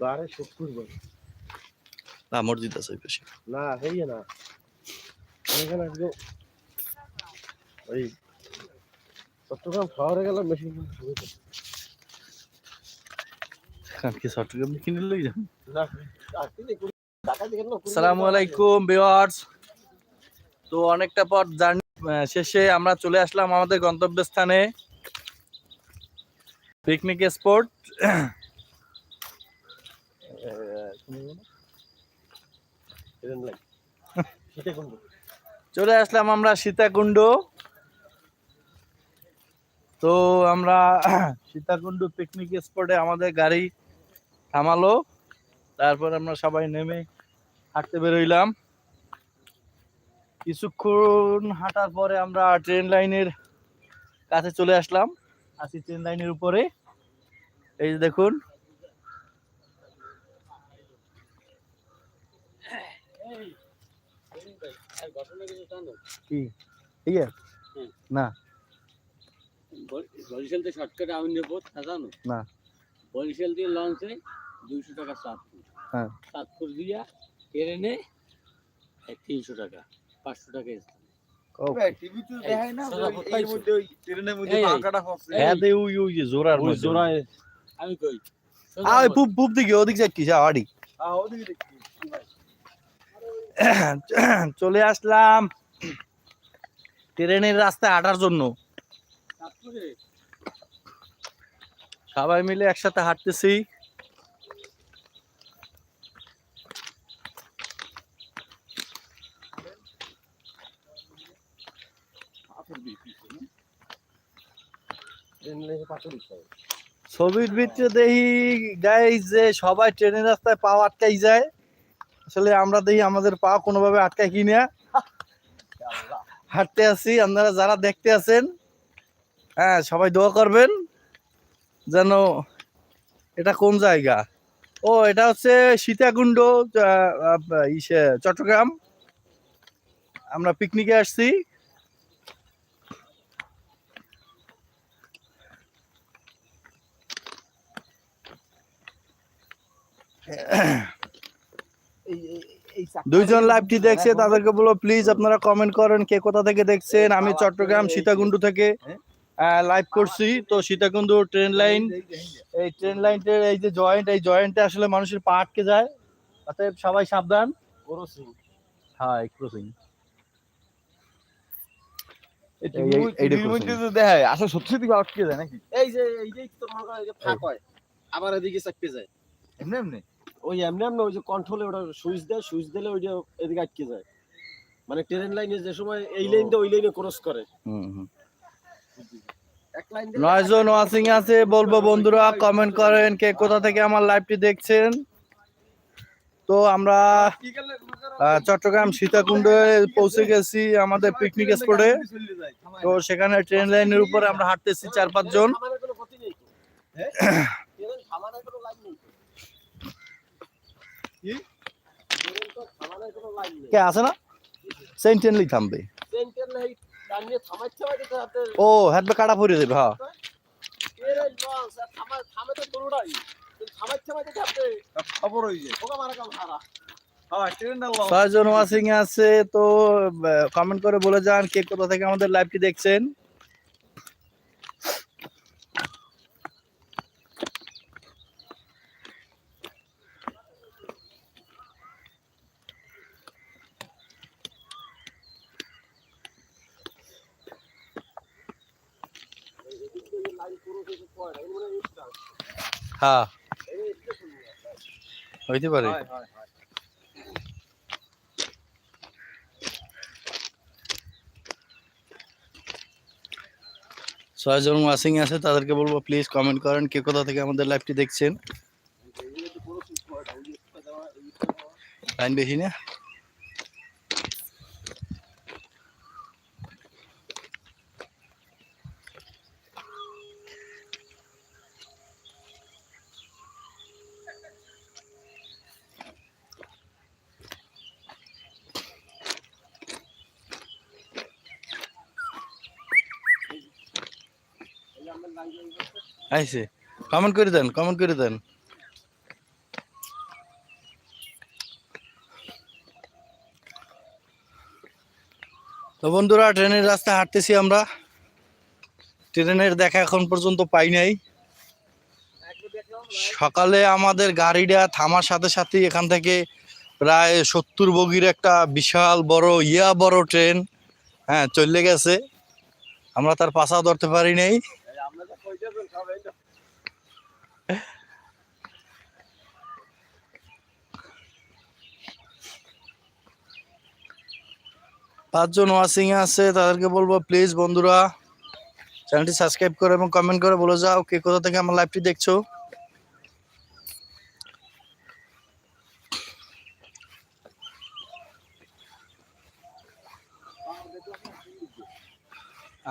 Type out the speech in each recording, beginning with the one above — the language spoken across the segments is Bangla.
বারে না মসজিদ আছে ওই পাশে। না হইয়ে না। এখানে আজকে ওই চট্টগ্রাম শহরে গেলাম কালকে চট্টগ্রাম কিনে লই যান থেকে না আসসালামু আলাইকুম ভিউয়ার্স তো অনেকটা পর জার্নি শেষে আমরা চলে আসলাম আমাদের গন্তব্যস্থানে। পিকনিক স্পট ট্রেন লাইন সেটা কোন চলে আসলাম আমরা সীতাকুণ্ড। তো আমরা সীতাকুণ্ড পিকনিক স্পটে আমাদের গাড়ি থামালো। তারপর আমরা সবাই নেমে হাঁটতে বেরোইলাম। কিছুক্ষণ হাঁটার পরে আমরা ট্রেন লাইনের কাছে চলে আসলাম। আছি ট্রেন লাইনের উপরে। এই যে দেখুন ঘটনা কিছু জানো কি? ঠিক না। বরিশাল থেকে শর্টকাট আমি নেব তা জানো? না। বরিশাল দিয়ে লঞ্চে দুইশো টাকা চাঁদপুর হ্যাঁ। চাঁদপুর দিয়া ট্রেনে তিনশো টাকা পাঁচশো টাকা স্থান হ্যাঁ আমি কই? আয় পুপ পুপ দিকে ওদিক কি যা আড়ি। হ্যাঁ ওদিকে দেখি। চলে আসলাম ট্রেনের রাস্তায় হাঁটার জন্য। সবাই মিলে একসাথে হাঁটতেছি। ছবির ভিতরে দেখি গাইজ যে সবাই ট্রেনের রাস্তায় পা আটকাই যায়। আসলে আমরা দেখি আমাদের পা কোনোভাবে আটকায় কি না। হাঁটতে আছি আপনারা যারা দেখতে আছেন হ্যাঁ সবাই দোয়া করবেন যেন এটা কোন জায়গা? ও, এটা হচ্ছে সীতাকুণ্ড ইসে, চট্টগ্রাম। আমরা পিকনিকে আসছি। দুইজন লাইভটি দেখছে তাদেরকে বলো প্লিজ আপনারা কমেন্ট করেন কে কোথা থেকে দেখছেন আমি চট্টগ্রাম সীতাকুণ্ড থেকে লাইভ করছি তো সীতাকুণ্ড ট্রেন লাইন এই ট্রেন লাইনের এই যে জয়েন্ট এই জয়েন্টে আসলে মানুষের পা আটকে যায় অতএব সবাই সাবধান ক্রসিং হ্যাঁ ক্রসিং দেখায় আসলে সত্যি সত্যি আটকে যায় নাকি এই যে এই যে তোর মনে কর ফাঁক হয় আবার এদিকে চাপতে যায় এমনি এমনি ওই এমনি এমনি ওই যে কন্ট্রোলে ওটা সুইচ দেয় সুইচ দিলে ওইটা এদিকে আটকে যায়। মানে ট্রেন লাইনে যে সময় এই লাইন দিয়ে ওই লাইনে ক্রস করে। নয়জন ওয়াচিং আছে বলব বন্ধুরা কমেন্ট করেন কে কোথা থেকে আমার লাইভটি দেখছেন। তো আমরা চট্টগ্রাম সীতাকুণ্ডে পৌঁছে গেছি আমাদের পিকনিক স্পটে তো সেখানে ট্রেন লাইনের উপরে আমরা হাঁটতেছি চার পাঁচজন। থামাইতে থামাইতে হাতে, খবর হয়ে যায় ওকে মারা কাম হারা। হ্যাঁ ট্রেনটা ছয়জন ওয়াচিং আছে তো কমেন্ট করে বলে যান কে কোথা থেকে আমাদের লাইভটি দেখছেন। হ্যাঁ। হইতে পারে। ছয়জন ওয়াচিং আছে তাদেরকে বলব প্লিজ কমেন্ট করেন কে কোথা থেকে আমাদের লাইভটি দেখছেন। লাইন বেশি না আইসে কমেন্ট করে দেন কমেন্ট করে দেন তো বন্ধুরা, ট্রেনের রাস্তা হাঁটতেছি আমরা। ট্রেনের দেখা এখন পর্যন্ত পাই নাই। সকালে আমাদের গাড়িটা থামার সাথে সাথে এখান থেকে প্রায় সত্তর বগির একটা বিশাল বড়, ইয়া বড় ট্রেন হ্যাঁ চলে গেছে। আমরা তার পাশা ধরতে পারি নাই। পাঁচজন ওয়াচিং আছে, তাদেরকে বলব প্লিজ বন্ধুরা চ্যানেলটি সাবস্ক্রাইব করে এবং কমেন্ট করে বলে যাও কে কোথা থেকে আমার লাইভটি দেখছ।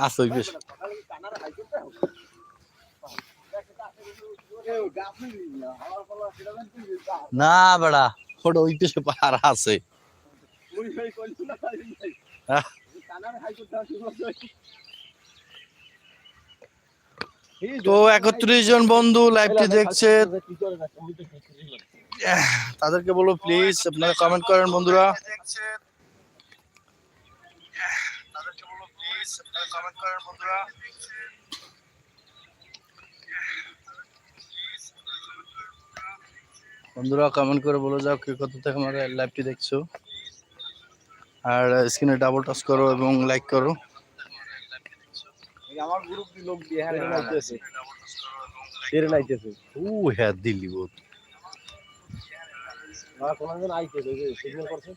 আসো বেশ। না, বেড়া, ওটা ওই আছে। তো একত্রিশ জন বন্ধু লাইভটি দেখছে। তাদেরকে বলো প্লিজ আপনারা কমেন্ট করেন বন্ধুরা। তাদেরকে বলো প্লিজ আপনারা কমেন্ট করেন বন্ধুরা। বন্ধুরা কমেন্ট করে বলে যাও কে কত থেকে আমার লাইভটি দেখছ। আর স্ক্রিনে ডাবল টাচ করো এবং লাইক করো। আমার গ্রুপ লোক দিয়ে? হ্যাঁ আইতেছে ও হ্যাঁ দিল্লি বহুত না কোনদিন যে সিগন্যাল করছে।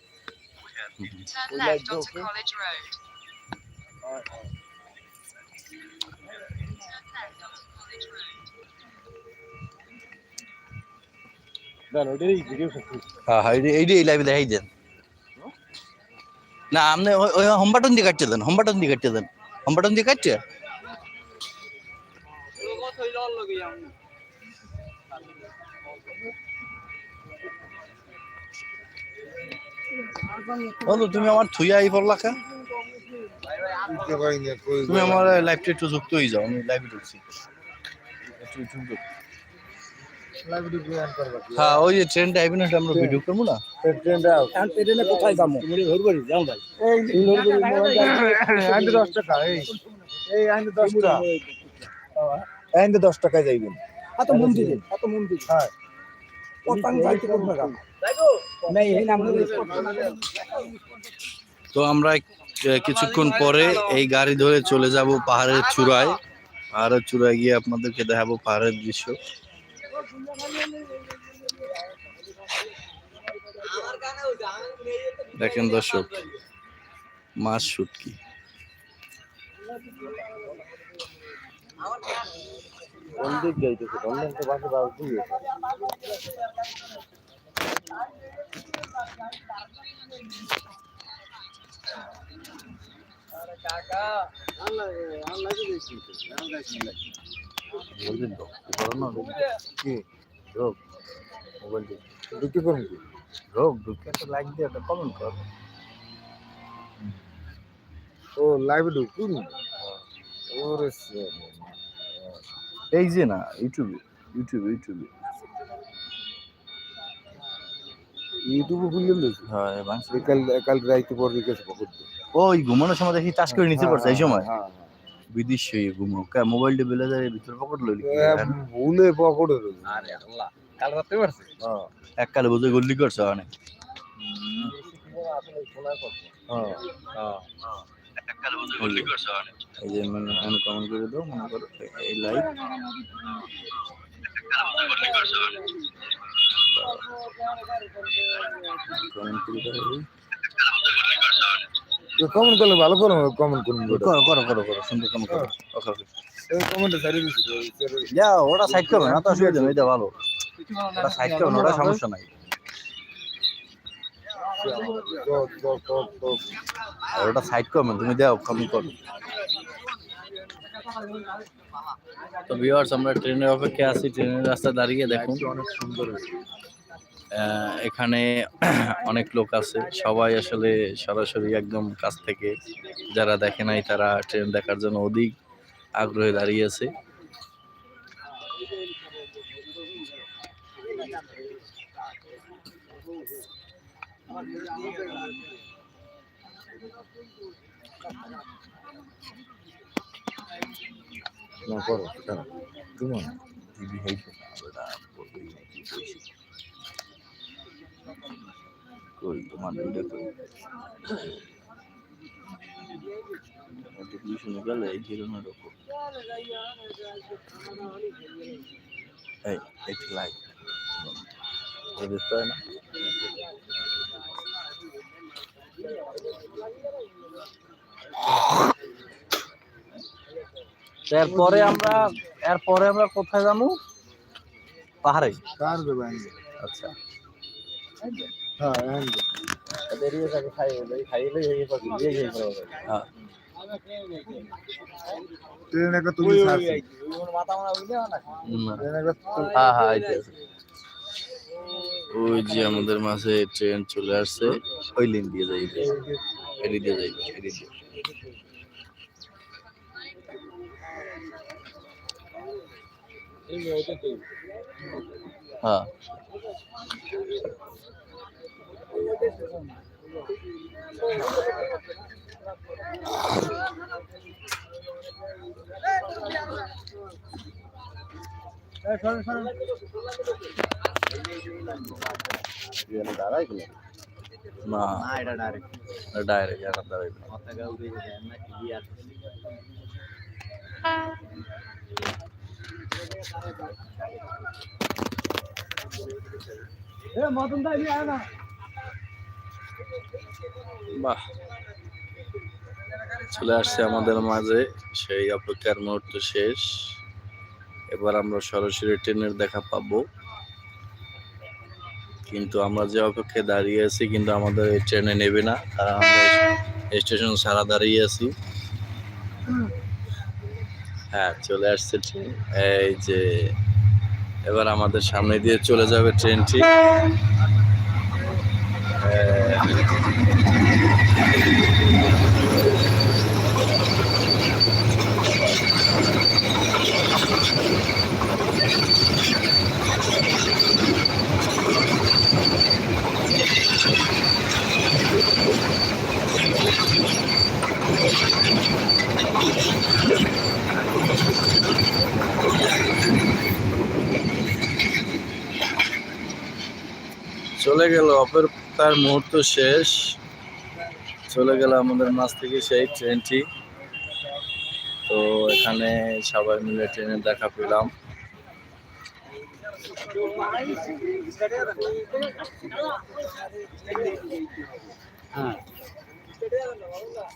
We হ্যাঁ হ্যাঁ এই এই লাইভে দেখাই দেন। না আপনি ওই- ওই হোম বাটন দিয়ে দেন হোম বাটন দিয়ে কাটতে দেন। হোম বাটন দিয়ে কাটছে? বন্ধু তুমি আমার থুইয়া আই পড়লা কা তুমি আমার লাইভটা একটু যুক্ত হয়ে যাও আমি লাইভে ঢুকছি। একটু একটু যুক্ত। হ্যাঁ ওই যে ট্রেনটা আইবে না আমরা ভিডিও করব না? ট্রেনটা ট্রেনে কোথায় যাব? হরবাড়ি যাও ভাই এই দশ টাকা এই। এই আইন দশ টাকা। আইন দশ টাকায় যাইবেন। এত মন্দিরে এত মন্দির। হ্যাঁ। তো আমরা কিছুক্ষণ পরে এই গাড়ি ধরে চলে যাব পাহাড়ের চূড়ায়। পাহাড়ের চূড়ায় গিয়ে আপনাদেরকে দেখাবো পাহাড়ের দৃশ্য। দেখেন দর্শক মাছ শুটকি। কোন তো বলছেন না কি? ঢুকতে করুন কি ঢোক ঢুকে একটা লাইক দিয়ে একটা কমেন্ট কর। ও লাইভে ঢুকুন ওরে এই যে না ইউটিউবে ইউটিউবে ইউটিউবে। ইউটিউবে দেখি হ্যাঁ কাল কাল রাইতে পর পকড়তে ওই ঘুমানোর সময় দেখি চাষ করে নিচে পড়ছে এই সময়। হ্যাঁ। বিদেশ হয়ে ঘুমো। কা মোবাইলটা বেলে যায় ভিতরে পকেট লইলি ভুলে পকড়ে রয়েছে আরে আল্লাহ কাল রাতে পারছে? হ্যাঁ এককালে বুঝে গল্লি করছে অনেক। আসলে শোনা কথা হ্যাঁ এই যে মানে আমি কমেন্ট করে দাও মনে করো এই লাইভ কমেন্ট করে দাও এই। কমেন্ট করলে ভালো করো কমেন্ট করুন করো করো করো করো সুন্দর কমেন্ট করো? ওকে যা ওটা সাইড করবে না তো অসুবিধা নেই ভালো। ওটা সাইড ওটা সমস্যা নাই। ওটা সাইড করবে তুমি দাও কমেন্ট করো। তো ভিউয়ার্স আমরা ট্রেনের অপেক্ষায় আছি ট্রেনের রাস্তায় দাঁড়িয়ে দেখুন। অনেক সুন্দর এখানে অনেক লোক আছে। সবাই আসলে সরাসরি একদম কাছ থেকে যারা দেখে নাই তারা ট্রেন দেখার জন্য অধিক আগ্রহে দাঁড়িয়ে আছে। না করো। তুমি টিভি হইছে না ওটা বলবি নাকি কইছি কই? তোমার দুইটা কই? ওটা টিউশনে এই হিরোনা রকম এই একটু লাইক তো না। এরপরে আমরা এরপরে আমরা কোথায় যাব? পাহাড়ে। আচ্ছা। হ্যাঁ হ্যাঁ হ্যাঁ হ্যাঁ ওই যে আমাদের মাঝে ট্রেন চলে আসছে ওই লিন দিয়ে যাইবে দিয়ে যাইবে দিয়ে হ্যাঁ না। এটা ডাইরেক্ট ডাইরেক্ট এখন দাঁড়াইবে এ মদন দা নিয়ে আয় না বাহ। চলে আসছে আমাদের মাঝে সেই অপেক্ষার মুহূর্ত শেষ। এবার আমরা সরাসরি ট্রেনের দেখা পাবো। কিন্তু আমরা যে অপেক্ষায় দাঁড়িয়ে আছি কিন্তু আমাদের এই ট্রেনে নেবে না কারণ আমরা স্টেশন সারা দাঁড়িয়ে আছি। হ্যাঁ চলে আসছে ট্রেন। এই যে এবার আমাদের সামনে দিয়ে চলে যাবে ট্রেনটি। চলে গেল, অপেক্ষার মুহূর্ত শেষ। চলে গেল আমাদের মাছ থেকে সেই ট্রেনটি। তো এখানে সবাই মিলে ট্রেনে দেখা পেলাম।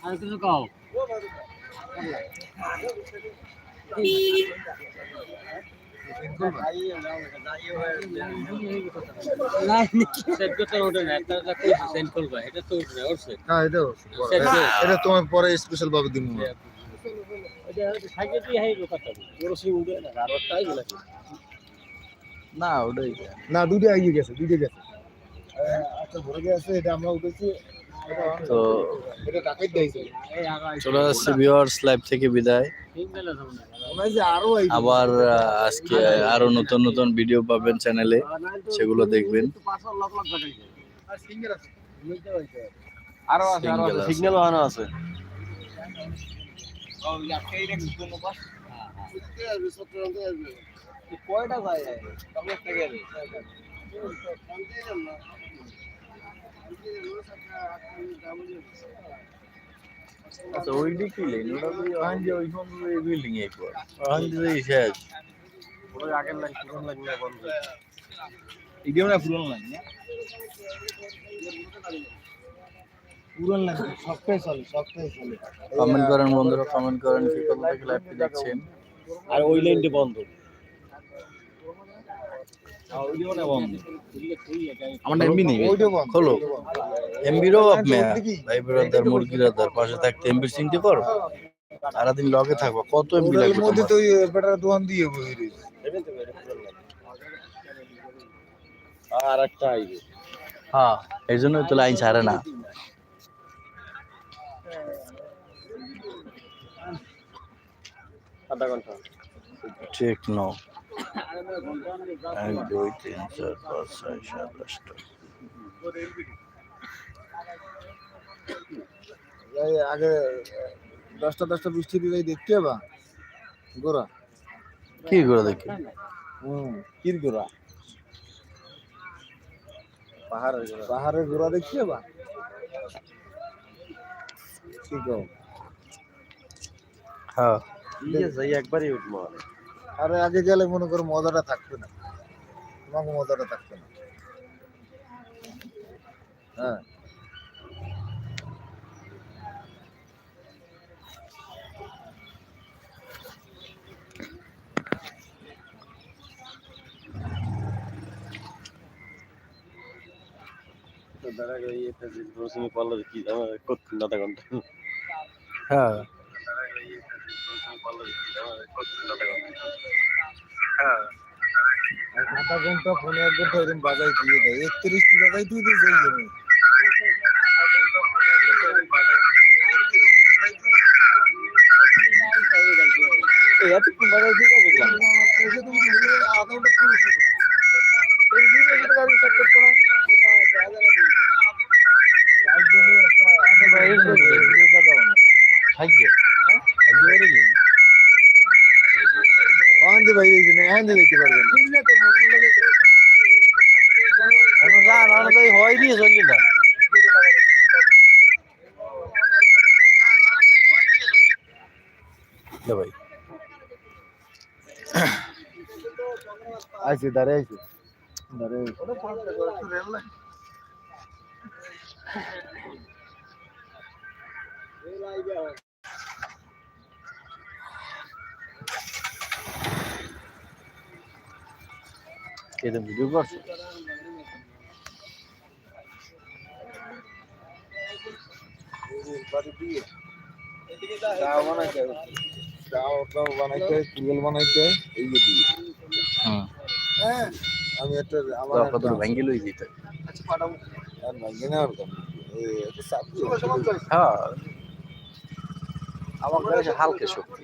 আর কিছু কও? হ্যাঁ এটা এটা তোমার পরে স্পেশাল ভাবে দিমু না ওটাই। না দুটো এগিয়ে গেছে দুটো গেছে। আচ্ছা ভরে গেছে এটা আমরা উঠেছি। তো চলে যাচ্ছে ভিউয়ার্স লাইভ থেকে বিদায়। যে আরও এই আবার আজকে আরও নতুন নতুন ভিডিও পাবেন চ্যানেলে সেগুলো দেখবেন। আরও আছে। আছে। সিগন্যাল আছে। কয়টা যায় আচ্ছা ওইটি কি লেন ওটা তো ওখান ওইখান দিয়ে বিল্ডিং পর। ওখান দিয়ে শেষ ওই আগের লাইন পুরনো লাইন না বন্ধ। না পুরন লাগে না? পুরন সবটাই চলে সবটাই চলে কমেন্ট করেন বন্ধুরা কমেন্ট করেন কি কোথা থেকে লাইভটি দেখছেন? আর ওই লাইনটা বন্ধ। আমার এমবি নেই ওইটা বন্ধ খোলো। এমবিরও হ্যাঁ, আপনি ব্রাদার পাশে থাকতে এমবির চিনতে পারো? সারাদিন লগে থাকব কত এমবি লাগবে মধ্যে তো বেটার দোকান দিয়ে বই আর একটা আইবে। হ্যাঁ এই জন্যই তো লাইন ছাড়ে না। আধা ঘণ্টা। ঠিক ন এক দুই তিন চার পাঁচ ছয় সাত আটটা আগে দশটা দশটা বৃষ্টি দিলে দেখতে বা গোড়া কি করে দেখি? হুম কির গোড়া পাহাড়ের গোড়া পাহাড়ের গোড়া দেখতে বা কি কও? হ্যাঁ। ইয়ে একবারই উঠবো। আরে আগে গেলে মনে করো মজাটা থাকতো না। তোমাকে মজাটা থাকতো না। হ্যাঁ। দাঁড়া গিয়ে কি আমার ঘণ্টা হ্যাঁ। আধা ঘণ্টা ফোনে এক ঘণ্টা এরকম বাজাই দিয়ে দেয় একত্রিশটি বাজাই দিয়ে দিয়ে যাই জন্য এতক্ষণ আনতে দেখতে পারবেন। এখন যা না হলে তো এই হয় দিয়ে চলি না। ভাই। আইছে দাঁড়ায় আইছে। দাঁড়ায় এটা ভিডিও করছ চাও বানাইতে চাও টাও বানাইতে কুড়েল বানাইতে এই যে দিয়ে হুম হ্যাঁ আমি একটা আমার কত ভাঙ্গি লই দিতে আর ভাঙ্গে নেওয়ার কথা এই হ্যাঁ আমার কাছে হালকা শক্তি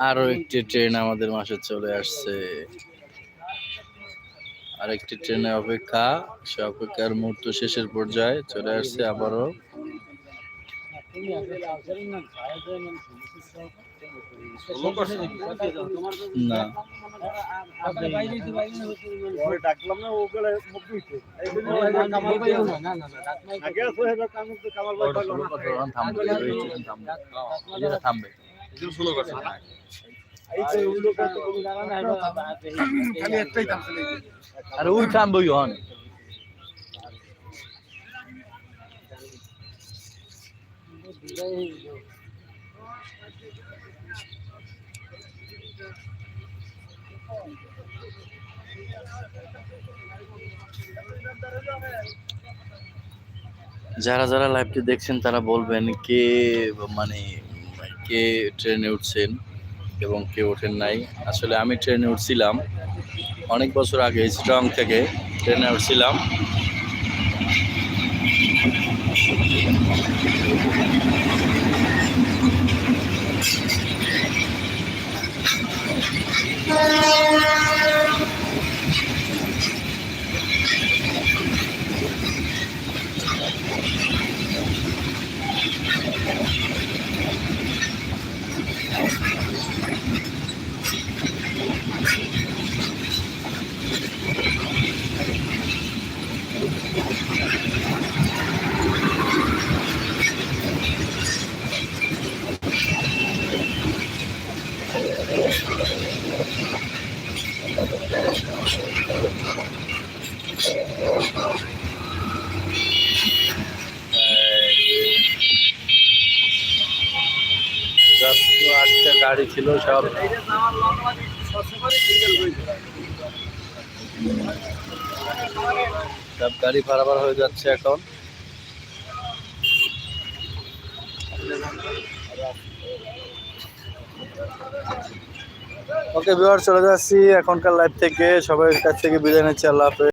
আরও একটি ট্রেন আমাদের মাসে চলে আসছে। আরেকটি ট্রেনে অপেক্ষা সে অপেক্ষার মুহূর্ত শেষের পর্যায়ে চলে আসছে আবারও। না। থামবে। এই ট্রেন থামবে এই যে থামবে ওই লোক তো কোনো জানা নাই খালি একটাই থামছে ওই থামবে ওই হন। যারা যারা লাইভটি দেখছেন তারা বলবেন কে মানে কে ট্রেনে উঠছেন এবং কেউ ওঠেন নাই। আসলে আমি ট্রেনে উঠছিলাম অনেক বছর আগে, স্ট্রং থেকে ট্রেনে উঠছিলাম। জাস্ট আটটা গাড়ি ছিল সব। সব গাড়ি পারাবার হয়ে যাচ্ছে এখন। ওকে বিবার চলে যাচ্ছি এখনকার লাইফ থেকে। সবাই কাছ থেকে বিদায় নিচ্ছি, আল্লাহ